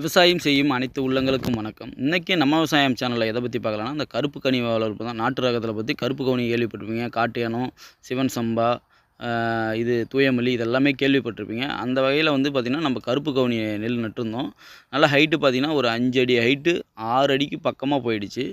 விவசாயம் செய்யும் அனைத்து உள்ளங்களுக்கும் வணக்கம். இன்றைக்கி நம்ம விவசாயம் சேனலில் எதை பற்றி பார்க்கலாம்னா இந்த கருப்பு கனி வளர்ப்பு தான். நாட்டு ரகத்தில் பற்றி கருப்பு கவுனி கேள்விப்பட்டிருப்பீங்க. காட்டியானம் சிவன் சம்பா இது தூயமல்லி இதெல்லாமே கேள்விப்பட்டிருப்பீங்க. அந்த வகையில் வந்து பார்த்திங்கன்னா நம்ம கருப்பு கவுனி நெல் நட்டிருந்தோம் நல்லா ஹைட்டு பார்த்திங்கன்னா ஒரு அஞ்சு அடி ஹைட்டு ஆறு அடிக்கு பக்கமாக போயிடுச்சு.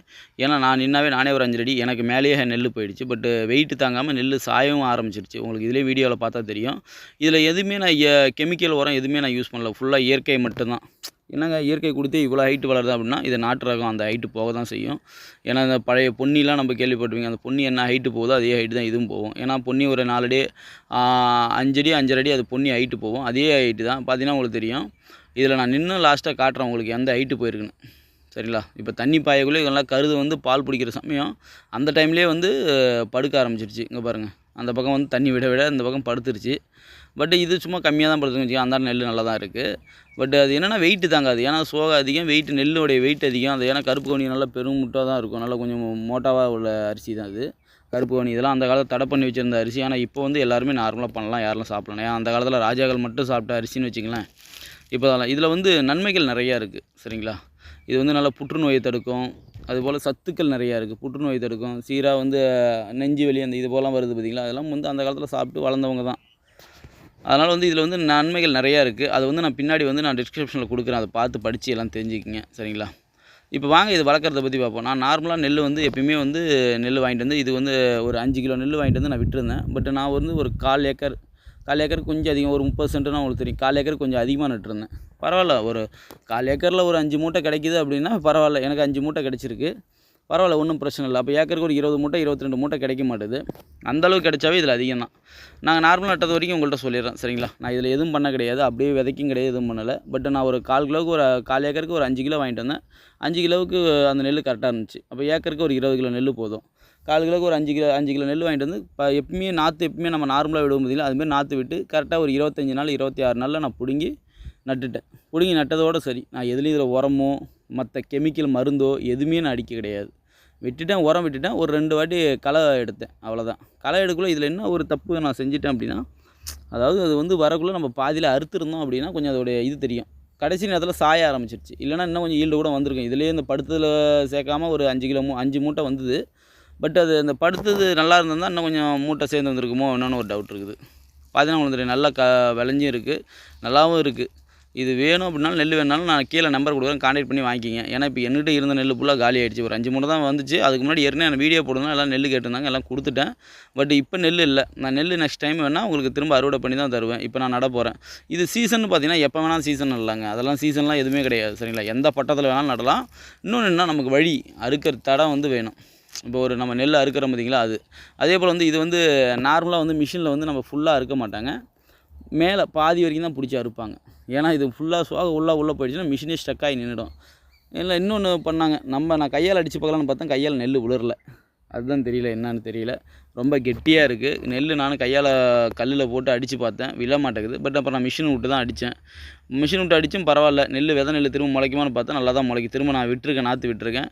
ஏன்னா நான் நின்னாவே நானே ஒரு அஞ்சு அடி எனக்கு மேலேயே நெல் போயிடுச்சு. பட்டு வெயிட் தாங்காமல் நெல் சாயவும் ஆரம்பிச்சிருச்சு. உங்களுக்கு இதிலே வீடியோவில் பார்த்தா தெரியும். இதில் எதுவுமே நான் கெமிக்கல் உரம் எதுவுமே நான் யூஸ் பண்ணல. ஃபுல்லாக இயற்கை மட்டும்தான். என்னங்க இயற்கை கொடுத்து இவ்வளோ ஹைட்டு வளருது அப்படின்னா இது நாட்டு ரகம் அந்த ஹைட்டு போக தான் செய்யும். ஏன்னா இந்த பழைய பொன்னிலாம் நம்ம கேள்விப்பட்டிருப்பீங்க அந்த பொன்னி என்ன ஹைட்டு போகுதோ அதே ஹைட்டு தான் இதுவும் போகும். ஏன்னா பொன்னி ஒரு நாலடி அஞ்சடி அஞ்சரை அடி அது பொன்னி ஹைட்டு போகும். அதே ஹைட்டு தான். பார்த்தீங்கன்னா உங்களுக்கு தெரியும். இதில் நான் நின்று லாஸ்ட்டாக காட்டுறேன் உங்களுக்கு எந்த ஹைட்டு போயிருக்குன்னு. சரிங்களா? இப்போ தண்ணி பாயக்குள்ளே இதெல்லாம் கருது வந்து பால் பிடிக்கிற சமயம் அந்த டைம்லேயே வந்து படுக்க ஆரம்பிச்சிருச்சு. இங்கே பாருங்கள் அந்த பக்கம் வந்து தண்ணி விட விட இந்த பக்கம் படுத்துருச்சு. பட் இது சும்மா கம்மியாக தான் படுத்துன்னு அந்த நெல் நல்லா தான் இருக்குது பட் அது என்னென்னா வெயிட்டு தாங்காது ஏன்னா சோகை அதிகம் வெயிட் நெல்லுடைய வெயிட் அதிகம். அது ஏன்னா கருப்பு கவனி நல்லா பெரும் முட்டாக தான் இருக்கும். நல்லா கொஞ்சம் மோட்டாவாக உள்ள அரிசி தான் அது. கருப்பு கவனி இதெல்லாம் அந்த காலத்தில் தடை பண்ணி வச்சிருந்த அரிசி. ஆனால் இப்போ வந்து எல்லாருமே நார்மலாக பண்ணலாம். யாரெல்லாம் சாப்பிடலாம். ஏன்னா அந்த காலத்தில் ராஜாக்கள் மட்டும் சாப்பிட்ட அரிசின்னு வச்சுங்களேன் இப்போ அதெல்லாம் இதில் வந்து நன்மைகள் நிறையா இருக்குது சரிங்களா? இது வந்து நல்லா புற்றுநோயை தடுக்கும். அதுபோல் சத்துக்கள் நிறையா இருக்குது புற்றுநோய் தடுக்கும். சீராக வந்து நெஞ்சு வலி அந்த இது போலாம் வருது பார்த்திங்களா அதெல்லாம் வந்து அந்த காலத்தில் சாப்பிட்டு வளர்ந்தவங்க தான். அதனால் வந்து இதில் வந்து நன்மைகள் நிறையா இருக்குது அது வந்து நான் பின்னாடி வந்து நான் டிஸ்கிரிப்ஷனில் கொடுக்குறேன். அதை பார்த்து படித்து எல்லாம் தெரிஞ்சுக்கிங்க. சரிங்களா? இப்போ வாங்க இது வளர்க்குறத பற்றி பார்ப்போம். நான் நார்மலாக நெல் வந்து எப்பயுமே வந்து நெல் வாங்கிட்டு வந்து இது வந்து ஒரு அஞ்சு கிலோ நெல் வாங்கிட்டு வந்து நான் விட்டுருந்தேன். பட் நான் வந்து ஒரு கால் ஏக்கர் கால் ஏக்கர் கொஞ்சம் அதிகம் ஒரு முப்பது சென்ட்டுனா உங்களுக்கு தெரியும். கால் ஏக்கர் கொஞ்சம் அதிகமாக நட்டுருந்தேன். பரவாயில்ல ஒரு கால் ஏக்கரில் ஒரு அஞ்சு மூட்டை கிடைக்கிது அப்படின்னா பரவாயில்ல எனக்கு அஞ்சு மூட்டை கிடச்சிருக்கு. பரவாயில்ல ஒன்றும் பிரச்சனை இல்லை. அப்போ ஏக்கருக்கு ஒரு இருபது மூட்டை இருபத்தி ரெண்டு மூட்டை கிடைக்க மாட்டுது. அந்தளவுக்கு கிடைச்சாவே இதில் அதிகம் தான். நாங்கள் நார்மலாக நட்டது வரைக்கும் உங்கள்கிட்ட சொல்லிடுறேன் சரிங்களா? நான் இதில் எதுவும் பண்ண கிடையாது அப்படியே விதைக்கும் கிடையாது எதுவும் பண்ணலை. பட் நான் ஒரு கால் கிலோவுக்கு ஒரு கால் ஏக்கருக்கு ஒரு அஞ்சு கிலோ வாங்கிட்டு வந்தேன். அஞ்சு கிலோவுக்கு அந்த நெல் கரெக்டாக இருந்துச்சு. அப்போ ஏக்கருக்கு ஒரு இருபது கிலோ நெல் போதும். கால் கிலோவுக்கு ஒரு அஞ்சு கிலோ அஞ்சு கிலோ நெல் வாங்கிட்டு வந்து இப்போ எப்பயுமே நாற்று எப்பவுமே நம்ம நார்மலாக விடுவோம் பார்த்தீங்களா அதுமாதிரி நாற்று விட்டு கரெக்டாக ஒரு இருபத்தஞ்சி நாள் இருபத்தி ஆறு நாளில் நான் பிடுங்கி நட்டுட்டேன். பிடுங்கி நட்டதோடு சரி. நான் எதுலேயும் இதில் உரமோ மற்ற கெமிக்கல் மருந்தோ எதுவுமே நான் அடிக்க கிடையாது. விட்டுட்டேன் உரம் விட்டுட்டேன். ஒரு ரெண்டு வாட்டி களை எடுத்தேன். அவ்வளோதான் களை எடுக்கக்குள்ள இதில் என்ன ஒரு தப்பு நான் செஞ்சுட்டேன் அப்படின்னா அதாவது அது வந்து வரக்குள்ளே நம்ம பாதியில் அறுத்துருந்தோம் அப்படின்னா கொஞ்சம் அதோடைய இது தெரியும். கடைசி நேரத்தில் சாய ஆரம்பிச்சிருச்சு. இல்லைன்னா இன்னும் கொஞ்சம் ஈல்டு கூட வந்திருக்கும். இதுலேயே இந்த படுத்ததில் சேர்க்காம ஒரு அஞ்சு கிலோ மூ அஞ்சு மூட்டை வந்தது. பட் அது அந்த படுத்தது நல்லா இருந்திருந்தால் இன்னும் கொஞ்சம் மூட்டை சேர்ந்து வந்திருக்குமோ என்னென்னு ஒரு டவுட் இருக்குது. பார்த்தீங்கன்னா உங்களுக்கு தெரியும் நல்லா க விளைஞ்சும் இருக்குது நல்லாவும் இருக்குது இது வேணும் அப்படின்னாலும் நெல் வேணாலும் நான் கீழே நம்பர் கொடுக்குறேன் கான்டாக்ட் பண்ணி வாங்கிக்கிங்க. ஏன்னா இப்போ என்கிட்ட இருந்த நெல் ஃபுல்லாக காலி ஆகிடுச்சு ஒரு அஞ்சு மூணு தான் வந்துச்சு. அதுக்கு முன்னாடி ஏற்கனவே நான் வீடியோ போடுறதுனால எல்லாம் நெல் கேட்டிருந்தாங்க. எல்லாம் கொடுத்துட்டேன். பட் இப்போ நெல் இல்லை. நான் நெல் நெக்ஸ்ட் டைம் வேணால் உங்களுக்கு திரும்ப அறுவடை பண்ணி தான் தருவேன். இப்போ நான் நட போகிறேன் இது சீசன் பார்த்தீங்கன்னா எப்போ வேணாலும் சீசன் இல்லைங்க அதெல்லாம் சீசன்லாம் எதுவுமே கிடையாது. சரிங்களா? எந்த பட்டத்தில் வேணாலும் நடலாம். இன்னொன்று என்ன நமக்கு வழி அறுக்கிற தடம் வந்து வேணும். இப்போ ஒரு நம்ம நெல் அறுக்கிறோம் பார்த்தீங்களா அது. அதே போல் வந்து இது வந்து நார்மலாக வந்து மிஷினில் வந்து நம்ம ஃபுல்லாக அறுக்க மாட்டாங்க. மேலே பாதி வரைக்கும் தான் பிடிச்சி அறுப்பாங்க. ஏன்னா இது ஃபுல்லாக சுவாக உள்ளே உள்ளே போயிடுச்சுன்னா மிஷினே ஸ்டக் ஆகி நின்றுடும் இல்லை இன்னொன்று பண்ணாங்க. நம்ம நான் கையால் அடித்து பார்க்கலான்னு பார்த்தா கையால் நெல் உளரல அதுதான் தெரியல என்னன்னு தெரியல. ரொம்ப கெட்டியாக இருக்குது நெல் நானும் கையால் கல்லில் போட்டு அடித்து பார்த்தேன். விழ மாட்டேங்குது. பட் அப்புறம் நான் மிஷின் விட்டு தான் அடித்தேன். மிஷின் விட்டு அடித்தும் பரவாயில்ல. நெல் விதை நெல் திரும்ப முளைக்குமான்னு பார்த்தா நல்லா தான் முளைக்கு திரும்ப நான் விட்டுருக்கேன் நாற்று விட்டுருக்கேன்.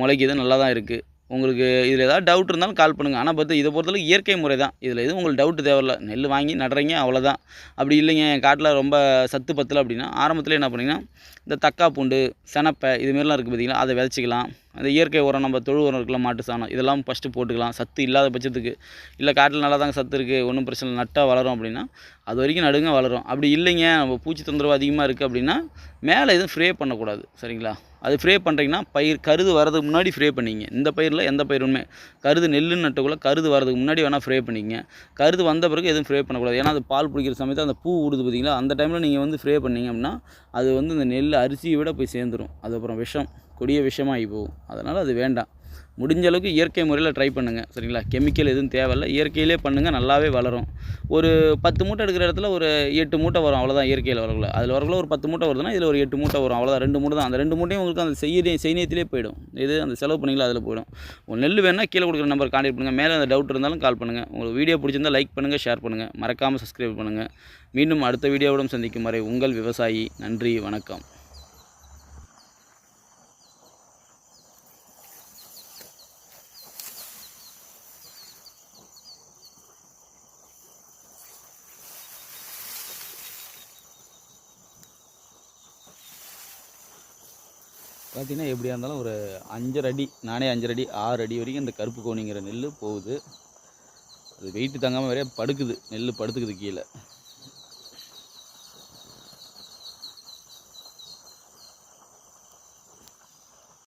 முளைக்குது நல்லா தான் இருக்குது உங்களுக்கு இதில் ஏதாவது டவுட் இருந்தாலும் கால் பண்ணுங்கள் ஆனால் பார்த்து இதை பொறுத்தளவுக்கு இயற்கை முறை தான். இதில் எதுவும் உங்களுக்கு டவுட்டு தேவையில்ல. நெல் வாங்கி நடுறீங்க அவ்வளோதான் அப்படி இல்லைங்க. என் காட்டில் ரொம்ப சத்து பத்தலை அப்படின்னா ஆரம்பத்தில் என்ன பண்ணிங்கன்னா இந்த தக்கா பூண்டு செனப்பை இதுமாரிலாம் இருக்குது பார்த்தீங்களா அதை விதைச்சிக்கலாம். அந்த இயற்கை உரம் நம்ம தொழு உரம் இருக்கலாம் மாட்டு சாணம் இதெல்லாம் ஃபஸ்ட்டு போட்டுக்கலாம். சத்து இல்லாத பட்சத்துக்கு. இல்லை காட்டில் நல்லா தாங்க சத்து இருக்குது ஒன்றும் பிரச்சனை இல்லை. நட்டால் வளரும் அப்படின்னா அது வரைக்கும் நடுங்க வளரும். அப்படி இல்லைங்க நம்ம பூச்சி தொந்தரவு அதிகமாக இருக்குது அப்படின்னா மேலே எதுவும் ஃப்ரே பண்ணக்கூடாது சரிங்களா? அது ஃப்ரே பண்ணுறீங்கன்னா பயிர் கருது வரதுக்கு முன்னாடி ஃப்ரே பண்ணிங்க இந்த பயிரில் எந்த பயிருமே. கருது நெல்லுன்னு நட்டக்குள்ளே கருது வரதுக்கு முன்னாடி வேணால் ஃப்ரே பண்ணிங்க கருது வந்த பிறகு எதுவும் ஃப்ரே பண்ணக்கூடாது. ஏன்னா அது பால் பிடிக்கிற சமயத்தில் அந்த பூ விடுது பார்த்தீங்களா அந்த டைமில் நீங்கள் வந்து ஃப்ரே பண்ணிங்க அப்படின்னா அது வந்து இந்த நெல் அரிசியை விட போய் சேர்ந்துடும் அது அப்புறம் விஷம். கொடிய விஷமாகி போகும். அதனால் அது வேண்டாம். முடிஞ்ச அளவுக்கு இயற்கை முறையில் ட்ரை பண்ணுங்கள் சரிங்களா? கெமிக்கல் எதுவும் தேவையில்ல. இயற்கையிலே பண்ணுங்கள் நல்லாவே வளரும். ஒரு பத்து மூட்டை எடுக்கிற இடத்துல ஒரு எட்டு மூட்டை வரும். அவ்வளோதான் இயற்கையில் வரக்குள்ள. அதில் வரக்குள்ள ஒரு பத்து மூட்டை வருதுன்னா இதில் ஒரு எட்டு மூட்டை வரும். அவ்வளோதான் ரெண்டு மூட்டை தான் அந்த ரெண்டு மூட்டையும் உங்களுக்கு அந்த செய்ய செய்யத்திலே போயிடும். இது அந்த செலவு பண்ணிங்களா அதில் போயிடும். ஒரு நெல் வேணால் கீழே கொடுக்குற நம்பர் கான்டாக்ட் பண்ணுங்கள் மேலே அந்த டவுட் இருந்தாலும் கால் பண்ணுங்கள் உங்களுக்கு வீடியோ பிடிச்சிருந்தால் லைக் பண்ணுங்கள் ஷேர் பண்ணுங்கள் மறக்காமல் சப்ஸ்கிரைப் பண்ணுங்கள் மீண்டும் அடுத்த வீடியோவுடன் சந்திக்கும் வரை உங்கள் விவசாயி. நன்றி வணக்கம். பார்த்திங்கன்னா எப்படியா இருந்தாலும் ஒரு அஞ்சரை அடி நானே அஞ்சரை அடி ஆறு அடி வரைக்கும் இந்த கருப்பு கோணிங்கிற நெல் போகுது. அது வெயிட்டு தாங்காமல் வேற படுக்குது நெல் படுத்துக்குது கீழே.